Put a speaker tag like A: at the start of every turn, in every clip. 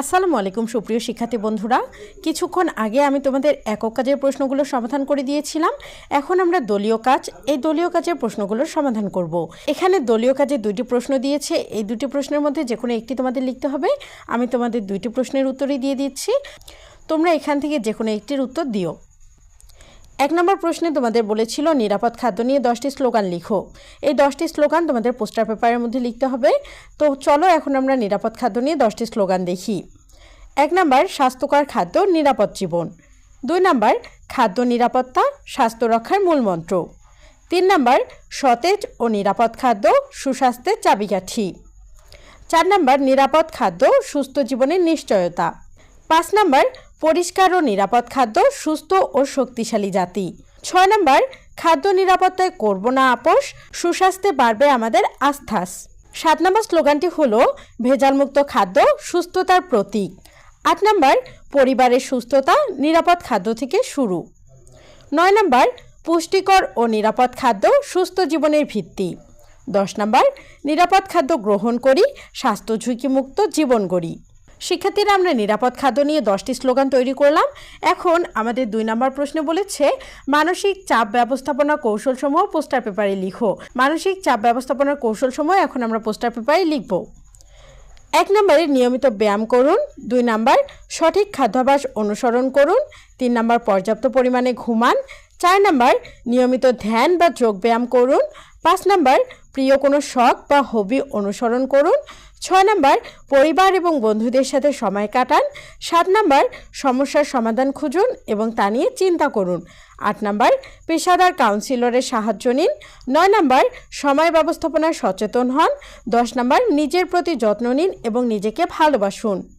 A: আসসালামু আলাইকুম, সুপ্রিয় শিক্ষার্থী বন্ধুরা। কিছুক্ষণ আগে আমি তোমাদের একক কাজের প্রশ্নগুলো সমাধান করে দিয়েছিলাম। এখন আমরা দলীয় কাজ, এই দলীয় কাজের প্রশ্নগুলোর সমাধান করব। এখানে দলীয় কাজে দুইটি প্রশ্ন দিয়েছে। এই দুটি প্রশ্নের মধ্যে যে কোনো একটি তোমাদের লিখতে হবে। আমি তোমাদের দুইটি প্রশ্নের উত্তরই দিয়ে দিচ্ছি। তোমরা এখান থেকে যে কোনো একটির উত্তর দিও। এক নম্বর প্রশ্নে তোমাদের বলেছিল, নিরাপদ খাদ্য নিয়ে দশটি স্লোগান লিখো। এই দশটি স্লোগান তোমাদের পোস্টার পেপারের মধ্যে লিখতে হবে। তো চলো এখন আমরা নিরাপদ খাদ্য নিয়ে দশটি স্লোগান দেখি। এক নম্বর, স্বাস্থ্যকর খাদ্য, নিরাপদ জীবন। দুই নম্বর, খাদ্য নিরাপত্তা, স্বাস্থ্য রক্ষার মূলমন্ত্র তিন নম্বর, সতেজ ও নিরাপদ খাদ্য, সুস্বাস্থ্যের চাবিকাঠি। চার নম্বর, নিরাপদ খাদ্য, সুস্থ জীবনের নিশ্চয়তা। পাঁচ নম্বর পরিষ্কার ও নিরাপদ খাদ্য, সুস্থ ও শক্তিশালী জাতি। ছয় নম্বর, খাদ্য নিরাপত্তায় করব না আপোষ, সুস্বাস্থ্যে বাড়বে আমাদের আস্থাস। সাত নম্বর স্লোগানটি হলো, ভেজালমুক্ত খাদ্য, সুস্থতার প্রতীক। আট নম্বর, পরিবারের সুস্থতা, নিরাপদ খাদ্য থেকে শুরু। নয় নম্বর, পুষ্টিকর ও নিরাপদ খাদ্য, সুস্থ জীবনের ভিত্তি। দশ নম্বর, নিরাপদ খাদ্য গ্রহণ করি স্বাস্থ্য ঝুঁকিমুক্ত জীবন গড়ি। শিক্ষার্থীরা আমরা নিরাপদ খাদ্য নিয়ে দশটি স্লোগান তৈরি করলাম। এখন আমাদের দুই নম্বর প্রশ্নে বলেছে, মানসিক চাপ ব্যবস্থাপনা কৌশলসমূহ পোস্টার পেপারে লিখো। মানসিক চাপ ব্যবস্থাপনার কৌশলসমূহ এখন আমরা পোস্টার পেপারে লিখব। এক নম্বরে নিয়মিত ব্যায়াম করুন। দুই নাম্বার, সঠিক খাদ্যাভ্যাস অনুসরণ করুন। তিন নাম্বার, পর্যাপ্ত পরিমাণে ঘুমান। চার নাম্বার, নিয়মিত ধ্যান বা যোগ ব্যায়াম করুন। পাঁচ নাম্বার প্রিয় কোনো শখ বা হবি অনুসরণ করুন। ছয় নাম্বার, পরিবার এবং বন্ধুদের সাথে সময় কাটান। সাত নাম্বার, সমস্যার সমাধান খুঁজুন এবং তা নিয়ে চিন্তা করুন। আট নাম্বার, পেশাদার কাউন্সিলরের সাহায্য নিন। নয় নাম্বার, সময় ব্যবস্থাপনায় সচেতন হন। দশ নাম্বার, নিজের প্রতি যত্ন নিন এবং নিজেকে ভালোবাসুন।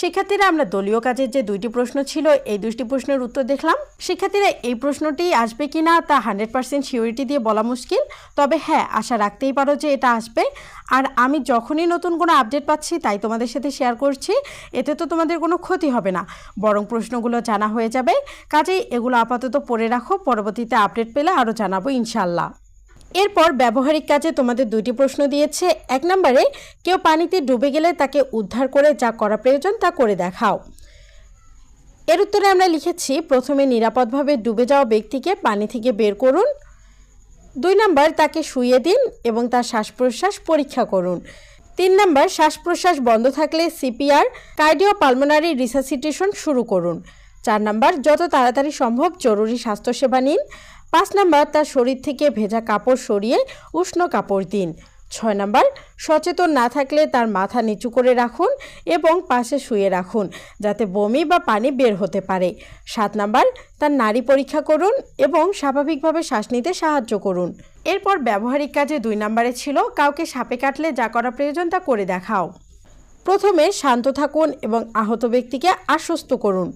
A: শিক্ষার্থীরা আমরা দলীয় কাজের যে দুইটি প্রশ্ন ছিল, এই দুইটি প্রশ্নের উত্তর দেখলাম। শিক্ষার্থীরা এই প্রশ্নটি আসবে কি না তা হান্ড্রেড পার্সেন্ট সিওরিটি দিয়ে বলা মুশকিল। তবে হ্যাঁ আশা রাখতেই পারো যে এটা আসবে। আর আমি যখনই নতুন কোনো আপডেট পাচ্ছি, তাই তোমাদের সাথে শেয়ার করছি। এতে তো তোমাদের কোনো ক্ষতি হবে না। বরং প্রশ্নগুলো জানা হয়ে যাবে। কাজেই এগুলো আপাতত পড়ে রাখো। পরবর্তীতে আপডেট পেলে আরও জানাব ইনশাল্লাহ এরপর ব্যবহারিক কাজে তোমাদের দুইটি প্রশ্ন দিয়েছে। এক নম্বরে, কেউ পানিতে ডুবে গেলে তাকে উদ্ধার করে যা করা প্রয়োজন তা করে দেখাও। এর উত্তরে আমরা লিখেছি, প্রথমে নিরাপদভাবে ডুবে যাওয়া ব্যক্তিকে পানি থেকে বের করুন। দুই নম্বর, তাকে শুইয়ে দিন এবং তার শ্বাস প্রশ্বাস পরীক্ষা করুন। তিন নম্বর শ্বাস প্রশ্বাস বন্ধ থাকলে সিপিআর কার্ডিও পালমোনারি রিসাসিটেশন শুরু করুন। চার নাম্বার, যত তাড়াতাড়ি সম্ভব জরুরি স্বাস্থ্যসেবা নিন। পাঁচ নাম্বার, তার শরীর থেকে ভেজা কাপড় সরিয়ে উষ্ণ কাপড় দিন। ছয় নাম্বার, সচেতন না থাকলে তার মাথা নিচু করে রাখুন এবং পাশে শুয়ে রাখুন যাতে বমি বা পানি বের হতে পারে। সাত নাম্বার, তার নারী পরীক্ষা করুন এবং স্বাভাবিকভাবে শ্বাস নিতে সাহায্য করুন। এরপর ব্যবহারিক কাজে দুই নাম্বারে ছিল, কাউকে সাপে কাটলে যা করা প্রয়োজন তা করে দেখাও। প্রথমে শান্ত থাকুন এবং আহত ব্যক্তিকে আশ্বস্ত করুন।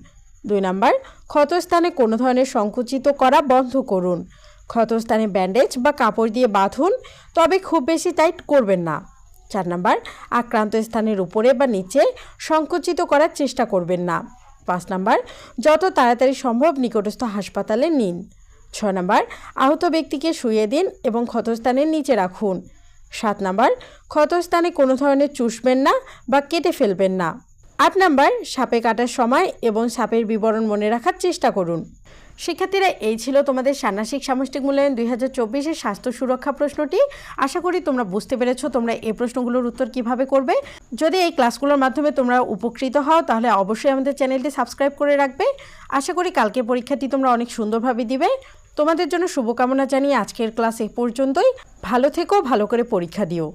A: দুই নাম্বার, ক্ষতস্থানে কোনো ধরনের সংকুচিত করা বন্ধ করুন। ক্ষতস্থানে ব্যান্ডেজ বা কাপড় দিয়ে বাঁধুন, তবে খুব বেশি টাইট করবেন না। চার নাম্বার, আক্রান্ত স্থানের উপরে বা নিচে সংকুচিত করার চেষ্টা করবেন না। পাঁচ নাম্বার, যত তাড়াতাড়ি সম্ভব নিকটস্থ হাসপাতালে নিন। ছয় নাম্বার, আহত ব্যক্তিকে শুয়ে দিন এবং ক্ষতস্থানের নিচে রাখুন। সাত নাম্বার, ক্ষতস্থানে কোনো ধরনের চুষবেন না বা কেটে ফেলবেন না। আট নাম্বার, সাপে কাটার সময় এবং সাপের বিবরণ মনে রাখার চেষ্টা করুন। শিক্ষার্থীরা, এই ছিল তোমাদের ষান্মাসিক সামষ্টিক মূল্যায়ন দুই হাজার চব্বিশের স্বাস্থ্য সুরক্ষা প্রশ্নটি। আশা করি তোমরা বুঝতে পেরেছ তোমরা এই প্রশ্নগুলোর উত্তর কীভাবে করবে। যদি এই ক্লাসগুলোর মাধ্যমে তোমরা উপকৃত হও, তাহলে অবশ্যই আমাদের চ্যানেলটি সাবস্ক্রাইব করে রাখবে। আশা করি কালকে পরীক্ষাটি তোমরা অনেক সুন্দরভাবে দিবে। তোমাদের জন্য শুভকামনা জানিয়ে আজকের ক্লাস এ পর্যন্তই। ভালো থেকো, ভালো করে পরীক্ষা দিও।